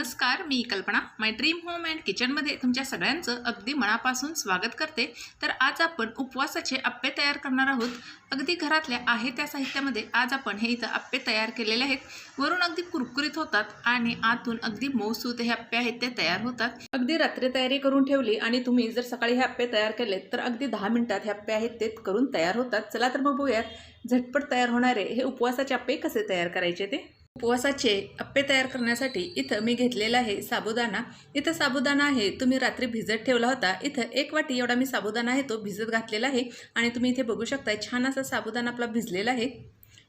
नमस्कार मी कल्पना. माय dream home and किचनमध्ये तुमच्या सगळ्यांचं अगदी मनापासून स्वागत करते. तर आज आपण उपवासाचे आप्पे तयार करणार आहोत. अगदी घरातल्या आहे त्या साहित्यामध्ये आज आपण हे इथं अप्पे तयार केलेले आहेत. वरून अगदी कुरकुरीत होतात आणि आतून अगदी मऊसूत हे आप्पे आहेत ते तयार होतात. अगदी रात्री तयारी करून ठेवली आणि तुम्ही जर सकाळी हे आप्पे तयार केले तर अगदी दहा मिनिटात हे आप्पे आहेत ते करून तयार होतात. चला तर मग बघूयात. झटपट तयार होणारे हे उपवासाचे आप्पे कसे तयार करायचे ते? उपवासाचे अप्पे तयार करण्यासाठी इथं मी घेतलेला आहे साबुदाणा. इथं साबुदाणा आहे. तुम्ही रात्री भिजत ठेवला होता. इथं एक वाटी एवढा मी साबुदाणा आहे तो भिजत घातलेला आहे. आणि तुम्ही इथे बघू शकताय छान असा साबुदाणा आपला भिजलेला आहे.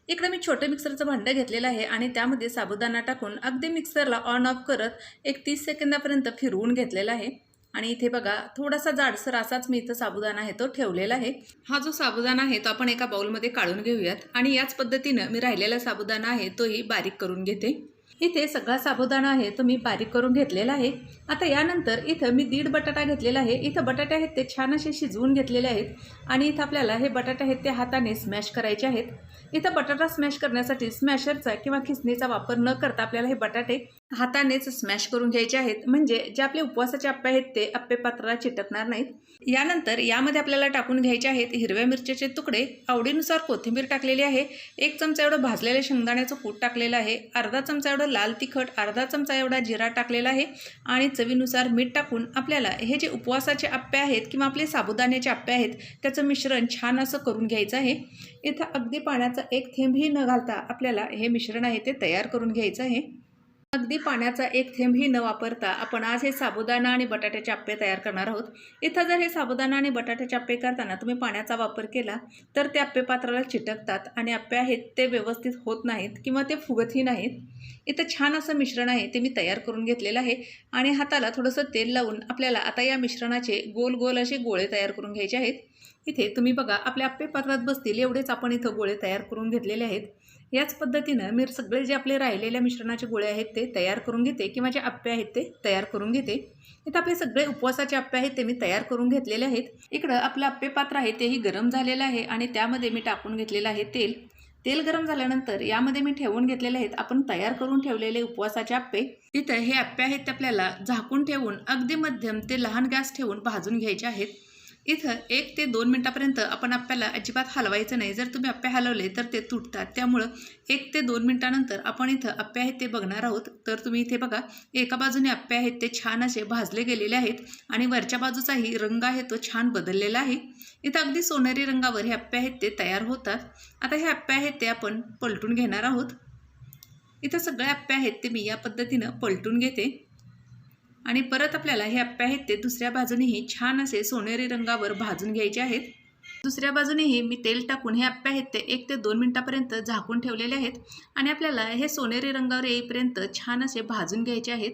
इकडं मी छोटं मिक्सरचं भांडं घेतलेलं आहे आणि त्यामध्ये साबुदाणा टाकून अगदी मिक्सरला ऑन ऑफ करत एक तीस सेकंदापर्यंत फिरवून घेतलेला आहे. आणि इथे बघा थोडासा जाडसर असाच मी इथं साबुदाणा आहे तो ठेवलेला आहे. हा जो साबुदाणा आहे तो आपण एका बाउलमध्ये काढून घेऊयात. आणि याच पद्धतीनं मी राहिलेला साबुदाणा आहे तोही बारीक करून घेते. इथे सगळा साबुदाणा आहे तो मी बारीक करून घेतलेला आहे. आता यानंतर इथं मी दीड बटाटा घेतलेला आहे. इथं बटाटे आहेत ते छान असे शिजवून घेतलेले आहेत आणि इथं आपल्याला हे बटाटे आहेत ते हाताने स्मॅश करायचे आहेत. इथं बटाटा स्मॅश करण्यासाठी स्मॅशरचा किंवा खिसणीचा वापर न करता आपल्याला हे बटाटे हातानेच स्मॅश करून घ्यायचे आहेत. म्हणजे जे आपले उपवासाचे अप्पे आहेत ते अप्पे पात्राला चिटकणार नाहीत. यानंतर यामध्ये आपल्याला टाकून घ्यायचे आहेत हिरव्या मिरच्याचे तुकडे. आवडीनुसार कोथिंबीर टाकलेली आहे. एक चमचा एवढं भाजलेलं शेंगदाण्याचं कूट टाकलेलं आहे. अर्धा चमचा एवढं लाल तिखट अर्धा चमचा एवढा जिरा टाकलेला आहे आणि चवीनुसार मीठ टाकून आपल्याला हे जे उपवासाचे आप्पे आहेत किंवा आपले साबुदाण्याचे आप्पे आहेत त्याचं मिश्रण छान असं करून घ्यायचं आहे. इथं अगदी पाण्याचा एक थेंबही न घालता आपल्याला हे मिश्रण आहे ते तयार करून घ्यायचं आहे. अगदी पाण्याचा एक थेंबही न वापरता आपण आज हे साबुदाणा आणि बटाट्याचे आप्पे तयार करणार आहोत. इथं जर हे साबुदाणा आणि बटाट्याचे अप्पे करताना तुम्ही पाण्याचा वापर केला तर ते आप्पे पात्राला चिटकतात आणि आप्पे आहेत ते व्यवस्थित होत नाहीत किंवा ते फुगतही नाहीत. इथं छान असं मिश्रण आहे ते मी तयार करून घेतलेलं आहे आणि हाताला थोडंसं तेल लावून आपल्याला आता या मिश्रणाचे गोल गोल असे गोळे तयार करून घ्यायचे आहेत. इथे तुम्ही बघा आपल्या आप्पे पात्रात बसतील एवढेच आपण इथं गोळे तयार करून घेतलेले आहेत. याच पद्धतीनं मी सगळे जे आपले राहिलेल्या मिश्रणाचे गोळे आहेत ते तयार करून घेते किंवा जे आप्पे आहेत ते तयार करून घेते. इथं आपले सगळे उपवासाचे आप्पे आहेत ते मी तयार करून घेतलेले आहेत. इकडं आपलं आप्पे पात्र आहे तेही गरम झालेलं आहे आणि त्यामध्ये मी टाकून घेतलेलं आहे तेल. तेल गरम झाल्यानंतर यामध्ये मी ठेवून घेतलेले आहेत आपण तयार करून ठेवलेले उपवासाचे आप्पे. इथं हे अप्पे आहेत ते आपल्याला झाकून ठेवून अगदी मध्यम ते लहान गॅस ठेवून भाजून घ्यायचे आहेत. इथं एक ते दोन मिनटापर्यंत आपण अप्प्याला अजिबात हलवायचं नाही. जर तुम्ही अप्पे हलवले तर ते तुटतात. त्यामुळं एक ते दोन मिनटानंतर आपण इथं आप्पे आहेत ते बघणार आहोत. तर तुम्ही इथे बघा एका बाजूने आप्पे आहेत ते छान असे भाजले गेलेले आहेत आणि वरच्या बाजूचाही रंग आहे तो छान बदललेला आहे. इथं अगदी सोनेरी रंगावर हे आप्पे आहेत ते तयार होतात. आता हे अप्पे आहेत ते आपण पलटून घेणार आहोत. इथं सगळे आप्पे आहेत ते मी या पद्धतीनं पलटून घेते. आणि परत आपल्याला हे अप्पे आहेत ते दुसऱ्या बाजूनेही छान असे सोनेरी रंगावर भाजून घ्यायचे आहेत. दुसऱ्या बाजूनेही मी तेल टाकून हे अप्पे आहेत ते एक ते दोन मिनटापर्यंत झाकून ठेवलेले आहेत आणि आपल्याला हे सोनेरी रंगावर येईपर्यंत छान असे भाजून घ्यायचे आहेत.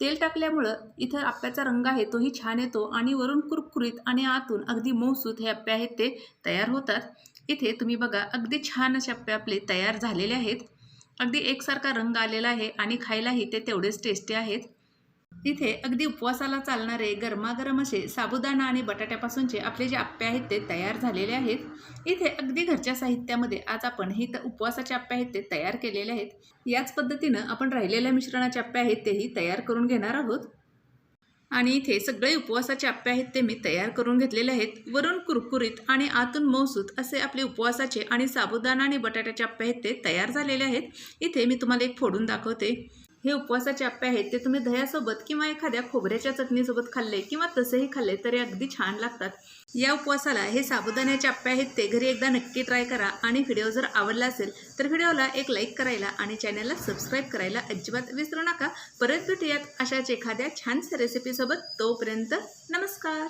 तेल टाकल्यामुळं इथं आप्प्याचा रंग आहे तोही छान येतो आणि वरून कुरकुरीत आणि आतून अगदी मऊसूत हे आप्पे आहेत ते तयार होतात. इथे तुम्ही बघा अगदी छान असे आप्पे आपले तयार झालेले आहेत. अगदी एकसारखा रंग आलेला आहे आणि खायलाही ते तेवढेच टेस्टी आहेत. इथे अगदी उपवासाला चालणारे गरमागरम असे साबुदाणा आणि बटाट्यापासूनचे आपले जे आप्पे आहेत ते तयार झालेले आहेत. इथे अगदी घरच्या साहित्यामध्ये आज आपण हे तर उपवासाचे आप्पे आहेत ते तयार केलेले आहेत. याच पद्धतीनं आपण राहिलेल्या मिश्रणाचे आप्पे आहेत तेही तयार करून घेणार आहोत. आणि इथे सगळे उपवासाचे आप्पे आहेत ते मी तयार करून घेतलेले आहेत. वरून कुरकुरीत आणि आतून मौसूत असे आपले उपवासाचे आणि साबुदाणा आणि बटाट्याचे आप्पे आहेत ते तयार झालेले आहेत. इथे मी तुम्हाला एक फोडून दाखवते. हे उपवासाचे आप्पे आहेत ते तुम्ही दह्यासोबत किंवा एखाद्या खोबऱ्याच्या चटणीसोबत खाल्ले किंवा तसेही खाल्ले तरी अगदी छान लागतात. या उपवासाला हे साबुदाण्याचे आप्पे आहेत ते घरी एकदा नक्की ट्राय करा आणि व्हिडिओ जर आवडला असेल तर व्हिडिओला एक लाईक करायला आणि चॅनलला सबस्क्राईब करायला अजिबात विसरू नका. परत भेटूयात अशाच एखाद्या छानशा रेसिपीसोबत तोपर्यंत नमस्कार.